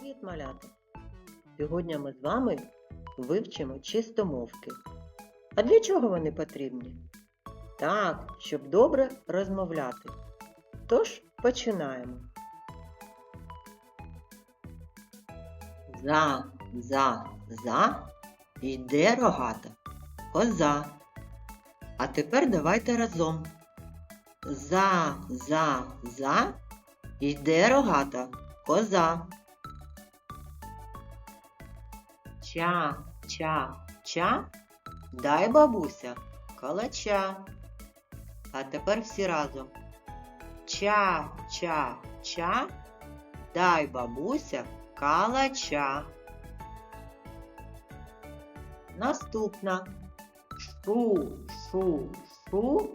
Привіт, малята! Сьогодні ми з вами вивчимо чистомовки. А для чого вони потрібні? Так, щоб добре розмовляти. Тож починаємо. За, за, за йде рогата коза. А тепер давайте разом. За, за, за йде рогата коза. Ча, ча, ча, дай бабуся калача. А тепер всі разом. Ча, ча, ча, дай бабуся калача. Наступна. Шу, шу, шу,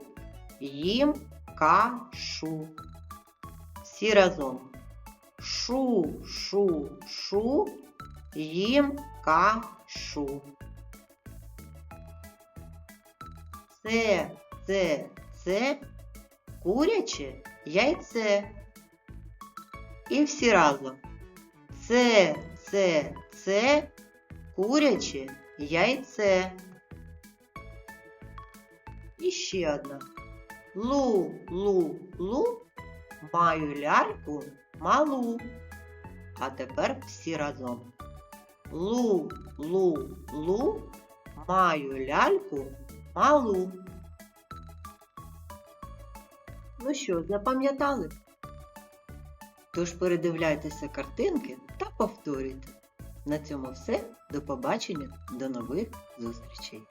їм кашу. Всі разом. Шу, шу, шу, їм кашу. Це, це, це куряче яйце. І всі разом. Це, це, це куряче яйце. І ще одна. Лу, лу, лу, маю ляльку малу. А тепер всі разом. Лу, лу, лу, маю ляльку малу. Ну що, запам'ятали? Тож передивляйтеся картинки та повторюйте. На цьому все. До побачення, до нових зустрічей!